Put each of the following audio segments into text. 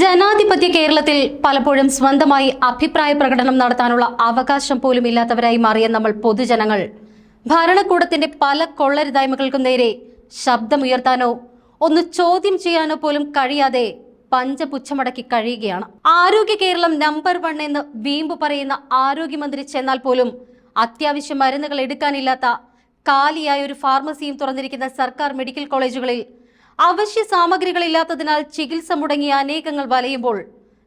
ജനാധിപത്യ കേരളത്തിൽ പലപ്പോഴും സ്വന്തമായി അഭിപ്രായ പ്രകടനം നടത്താനുള്ള അവകാശം പോലും ഇല്ലാത്തവരായി മാറിയ നമ്മൾ പൊതുജനങ്ങൾ. ഭരണകൂടത്തിന്റെ പല കൊള്ളരുതായ്മകൾക്കും നേരെ ശബ്ദമുയർത്താനോ ഒന്ന് ചോദ്യം ചെയ്യാനോ പോലും കഴിയാതെ പഞ്ചപുച്ഛമടക്കി കഴിയുകയാണ്. ആരോഗ്യ കേരളം നമ്പർ വൺ എന്ന് വീമ്പ് പറയുന്ന ആരോഗ്യമന്ത്രി ചെന്നാൽ പോലും അത്യാവശ്യ മരുന്നുകൾ എടുക്കാനില്ലാത്ത കാലിയായ ഒരു ഫാർമസിയും തുറന്നിരിക്കുന്ന സർക്കാർ മെഡിക്കൽ കോളേജുകളിൽ അവശ്യ സാമഗ്രികളില്ലാത്തതിനാൽ ചികിത്സ മുടങ്ങിയ അനേകങ്ങൾ വലയുമ്പോൾ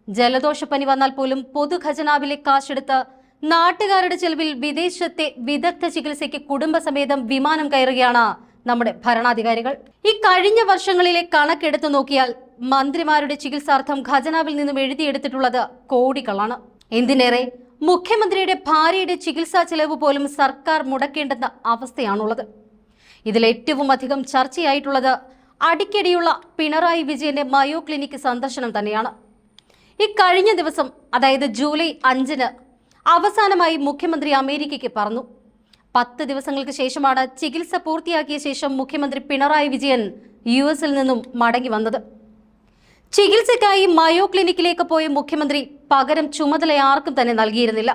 ജലദോഷപ്പനി വന്നാൽ പോലും പൊതുഖജനാവിലെ കാശെടുത്ത് നാട്ടുകാരുടെ ചെലവിൽ വിദേശത്തെ വിദഗ്ധ ചികിത്സയ്ക്ക് കുടുംബസമേതം വിമാനം കയറുകയാണ് നമ്മുടെ ഭരണാധികാരികൾ. ഈ കഴിഞ്ഞ വർഷങ്ങളിലെ കണക്കെടുത്തു നോക്കിയാൽ മന്ത്രിമാരുടെ ചികിത്സാർത്ഥം ഖജനാവിൽ നിന്നും എഴുതിയെടുത്തിട്ടുള്ളത് കോടികളാണ്. എന്തിനേറെ മുഖ്യമന്ത്രിയുടെ ഭാര്യയുടെ ചികിത്സാ ചെലവ് പോലും സർക്കാർ മുടക്കേണ്ടെന്ന അവസ്ഥയാണുള്ളത്. ഇതിൽ ഏറ്റവും അധികം ചർച്ചയായിട്ടുള്ളത് അടിക്കടിയുള്ള പിണറായി വിജയന്റെ മയോ ക്ലിനിക് സന്ദർശനം തന്നെയാണ്. ഈ കഴിഞ്ഞ ദിവസം അതായത് ജൂലൈ അഞ്ചിന് അവസാനമായി മുഖ്യമന്ത്രി അമേരിക്കയ്ക്ക് പറഞ്ഞു പത്ത് ദിവസങ്ങൾക്ക് ശേഷമാണ് ചികിത്സ പൂർത്തിയാക്കിയ ശേഷം മുഖ്യമന്ത്രി പിണറായി വിജയൻ യു എസിൽ നിന്നും മടങ്ങി വന്നത്. ചികിത്സയ്ക്കായി മയോ ക്ലിനിക്കിലേക്ക് പോയ മുഖ്യമന്ത്രി പകരം ചുമതല ആർക്കും തന്നെ നൽകിയിരുന്നില്ല.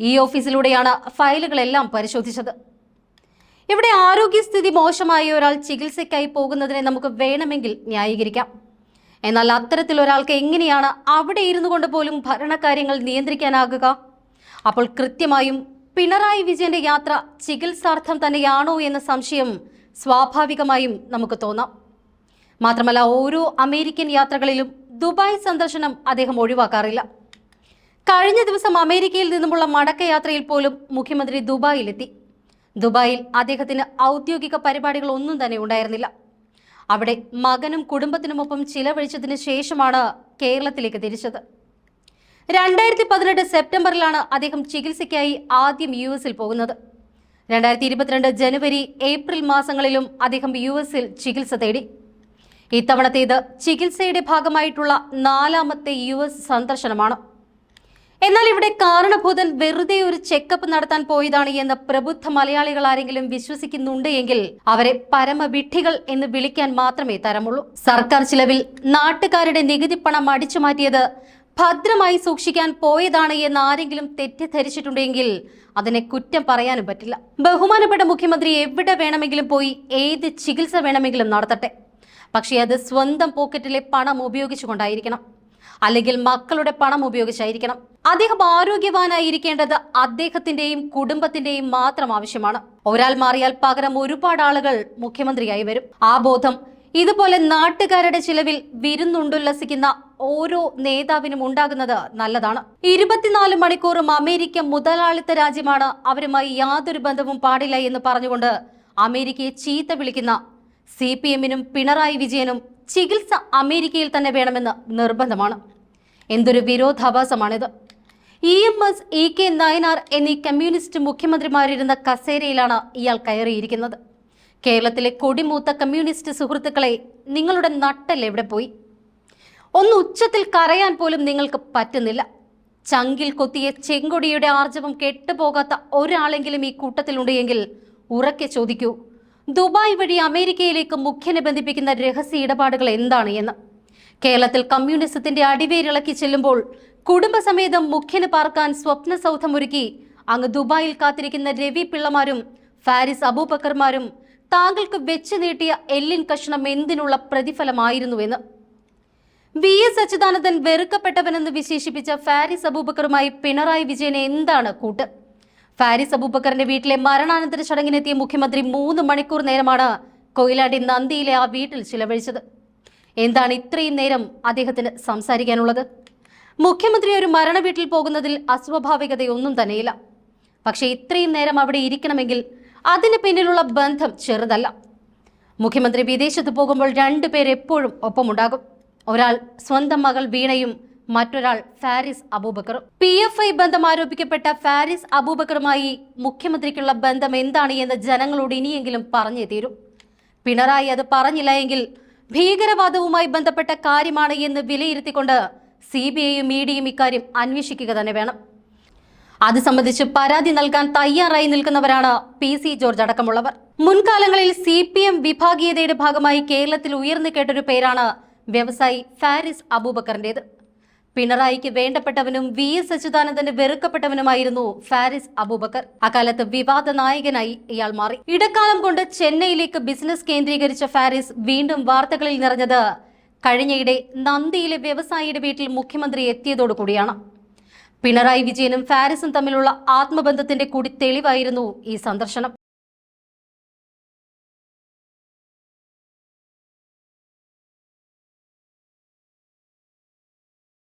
ഈ ഓഫീസിലൂടെയാണ് ഫയലുകളെല്ലാം പരിശോധിച്ചത്. ഇവിടെ ആരോഗ്യസ്ഥിതി മോശമായ ഒരാൾ ചികിത്സയ്ക്കായി പോകുന്നതിനെ നമുക്ക് വേണമെങ്കിൽ ന്യായീകരിക്കാം. എന്നാൽ അത്തരത്തിൽ ഒരാൾക്ക് എങ്ങനെയാണ് അവിടെ ഇരുന്നു കൊണ്ട് പോലും ഭരണകാര്യങ്ങൾ നിയന്ത്രിക്കാനാകുക? അപ്പോൾ കൃത്യമായും പിണറായി വിജയന്റെ യാത്ര ചികിത്സാർത്ഥം തന്നെയാണോ എന്ന സംശയം സ്വാഭാവികമായും നമുക്ക് തോന്നാം. മാത്രമല്ല ഓരോ അമേരിക്കൻ യാത്രകളിലും ദുബായ് സന്ദർശനം അദ്ദേഹം ഒഴിവാക്കാറില്ല. കഴിഞ്ഞ ദിവസം അമേരിക്കയിൽ നിന്നുമുള്ള മടക്കയാത്രയിൽ പോലും മുഖ്യമന്ത്രി ദുബായിലെത്തി. ദുബായിൽ അദ്ദേഹത്തിന് ഔദ്യോഗിക പരിപാടികൾ ഒന്നും തന്നെ ഉണ്ടായിരുന്നില്ല. അവിടെ മകനും കുടുംബത്തിനുമൊപ്പം ചിലവഴിച്ചതിന് ശേഷമാണ് കേരളത്തിലേക്ക് തിരിച്ചത്. രണ്ടായിരത്തി പതിനെട്ട് സെപ്റ്റംബറിലാണ് അദ്ദേഹം ചികിത്സയ്ക്കായി ആദ്യം യു എസിൽ പോകുന്നത്. രണ്ടായിരത്തി ഇരുപത്തിരണ്ട് ജനുവരി ഏപ്രിൽ മാസങ്ങളിലും അദ്ദേഹം യു എസിൽ ചികിത്സ തേടി. ഇത്തവണത്തേത് ചികിത്സയുടെ ഭാഗമായിട്ടുള്ള നാലാമത്തെ യു എസ് സന്ദർശനമാണ്. എന്നാൽ ഇവിടെ കാരണഭൂതൻ വെറുതെ ഒരു ചെക്കപ്പ് നടത്താൻ പോയതാണ് എന്ന് പ്രബുദ്ധ മലയാളികൾ ആരെങ്കിലും വിശ്വസിക്കുന്നുണ്ട് എങ്കിൽ അവരെ പരമവിഡ്ഢികൾ എന്ന് വിളിക്കാൻ മാത്രമേ തരമുള്ളൂ. സർക്കാർ ചിലവിൽ നാട്ടുകാരുടെ നികുതി പണം അടിച്ചു മാറ്റിയത് ഭദ്രമായി സൂക്ഷിക്കാൻ പോയതാണ് എന്ന് ആരെങ്കിലും തെറ്റിദ്ധരിച്ചിട്ടുണ്ടെങ്കിൽ അതിനെ കുറ്റം പറയാനും പറ്റില്ല. ബഹുമാനപ്പെട്ട മുഖ്യമന്ത്രി എവിടെ വേണമെങ്കിലും പോയി ഏത് ചികിത്സ വേണമെങ്കിലും നടത്തട്ടെ. പക്ഷേ അത് സ്വന്തം പോക്കറ്റിലെ പണം ഉപയോഗിച്ചുകൊണ്ടായിരിക്കണം. അല്ലെങ്കിൽ മക്കളുടെ പണം ഉപയോഗിച്ചായിരിക്കണം. അദ്ദേഹം ആരോഗ്യവാനായിരിക്കേണ്ടത് അദ്ദേഹത്തിന്റെയും കുടുംബത്തിന്റെയും മാത്രം ആവശ്യമാണ്. ഒരാൾ മാറിയാൽ പകരം ഒരുപാട് ആളുകൾ മുഖ്യമന്ത്രിയായി വരും. ആ ബോധം ഇതുപോലെ നാട്ടുകാരുടെ ചിലവിൽ വിരുന്നുണ്ടുല്ലസിക്കുന്ന ഓരോ നേതാവിനും ഉണ്ടാകുന്നത് നല്ലതാണ്. ഇരുപത്തിനാല് മണിക്കൂറും അമേരിക്ക മുതലാളിത്ത രാജ്യമാണ്. അവരുമായി യാതൊരു ബന്ധവും പാടില്ല എന്ന് പറഞ്ഞുകൊണ്ട് അമേരിക്കയെ ചീത്ത വിളിക്കുന്ന സി പി എമ്മിനും പിണറായി വിജയനും ചികിത്സ അമേരിക്കയിൽ തന്നെ വേണമെന്ന് നിർബന്ധമാണ്. എന്തൊരു വിരോധാഭാസമാണിത്. E M S E K Nayanar എന്നീ കമ്മ്യൂണിസ്റ്റ് മുഖ്യമന്ത്രിമാരിരുന്ന കസേരയിലാണ് ഇയാൾ കയറിയിരിക്കുന്നത്. കേരളത്തിലെ കൊടിമൂത്ത കമ്മ്യൂണിസ്റ്റ് സുഹൃത്തുക്കളെ നിങ്ങളുടെ നട്ടൽ എവിടെ പോയി? ഒന്ന് ഉച്ചത്തിൽ കരയാൻ പോലും നിങ്ങൾക്ക് പറ്റുന്നില്ല. ചങ്കിൽ കൊത്തിയ ചെങ്കൊടിയുടെ ആർജവം കെട്ടുപോകാത്ത ഒരാളെങ്കിലും ഈ കൂട്ടത്തിലുണ്ടെങ്കിൽ ഉറക്കെ ചോദിക്കൂ. ദുബായ് വഴി അമേരിക്കയിലേക്ക് മുഖ്യനെ ബന്ധിപ്പിക്കുന്ന രഹസ്യ ഇടപാടുകൾ എന്താണ് എന്ന്? കേരളത്തിൽ കമ്മ്യൂണിസത്തിന്റെ അടിവേരിളക്കി ചെല്ലുമ്പോൾ കുടുംബസമേതം മുഖ്യന് പാർക്കാൻ സ്വപ്ന സൗധമൊരുക്കി അങ്ങ് ദുബായിൽ കാത്തിരിക്കുന്ന രവി പിള്ളമാരും ഫാരിസ് അബൂബക്കർമാരും താങ്കൾക്ക് വെച്ചു നീട്ടിയ എല്ലിൻ കഷ്ണം എന്തിനുള്ള പ്രതിഫലമായിരുന്നുവെന്ന് വി എസ് അച്യുതാനന്ദൻ വെറുക്കപ്പെട്ടവനെന്ന് വിശേഷിപ്പിച്ച ഫാരിസ് അബൂബക്കറുമായി പിണറായി വിജയനെ എന്താണ് കൂട്ട്? ഫാരിസ് അബൂബക്കറിന്റെ വീട്ടിലെ മരണാനന്തര ചടങ്ങിനെത്തിയ മുഖ്യമന്ത്രി മൂന്ന് മണിക്കൂർ നേരമാണ് കൊയിലാണ്ടി നന്ദിയിലെ ആ വീട്ടിൽ ചിലവഴിച്ചത്. എന്താണ് ഇത്രയും നേരം അദ്ദേഹത്തിന് സംസാരിക്കാനുള്ളത്? മുഖ്യമന്ത്രി ഒരു മരണ വീട്ടിൽ പോകുന്നതിൽ അസ്വാഭാവികതയൊന്നും തന്നെയില്ല. പക്ഷേ ഇത്രയും നേരം അവിടെ ഇരിക്കണമെങ്കിൽ അതിന് പിന്നിലുള്ള ബന്ധം ചെറുതല്ല. മുഖ്യമന്ത്രി വിദേശത്ത് പോകുമ്പോൾ രണ്ടുപേരെപ്പോഴും ഒപ്പമുണ്ടാകും. ഒരാൾ സ്വന്തം മകൾ വീണയും മറ്റൊരാൾ Faris Abubakar. P F I ബന്ധം ആരോപിക്കപ്പെട്ട ഫാരിസ് അബൂബക്കറുമായി മുഖ്യമന്ത്രിക്കുള്ള ബന്ധം എന്താണ് എന്ന് ജനങ്ങളോട് ഇനിയെങ്കിലും പറഞ്ഞേ തീരും. പിണറായി അത് പറഞ്ഞില്ല എങ്കിൽ ഭീകരവാദവുമായി ബന്ധപ്പെട്ട കാര്യമാണ് എന്ന് വിലയിരുത്തിക്കൊണ്ട് സി ബി ഐയും ഇ ഡിയും ഇക്കാര്യം അന്വേഷിക്കുക തന്നെ വേണം. അത് സംബന്ധിച്ച് പരാതി നൽകാൻ തയ്യാറായി നിൽക്കുന്നവരാണ് പി സി ജോർജ് അടക്കമുള്ളവർ. മുൻകാലങ്ങളിൽ സി പി എം വിഭാഗീയതയുടെ ഭാഗമായി കേരളത്തിൽ ഉയർന്നു കേട്ടൊരു പേരാണ് വ്യവസായി ഫാരിസ് അബൂബക്കറിന്റേത് പിണറായിക്ക് വേണ്ടപ്പെട്ടവനും വി എസ് അച്യുതാനന്ദന് വെറുക്കപ്പെട്ടവനുമായിരുന്നു ഫാരിസ് അബൂബക്കർ. അക്കാലത്ത് വിവാദ നായകനായി ഇയാൾ മാറി. ഇടക്കാലം കൊണ്ട് ചെന്നൈയിലേക്ക് ബിസിനസ് കേന്ദ്രീകരിച്ച ഫാരിസ് വീണ്ടും വാർത്തകളിൽ നിറഞ്ഞത് കഴിഞ്ഞയിടെ നന്ദിയിലെ വ്യവസായിയുടെ വീട്ടിൽ മുഖ്യമന്ത്രി എത്തിയതോടുകൂടിയാണ് പിണറായി വിജയനും ഫാരിസും തമ്മിലുള്ള ആത്മബന്ധത്തിന്റെ കൂടി തെളിവായിരുന്നു ഈ സന്ദർശനം.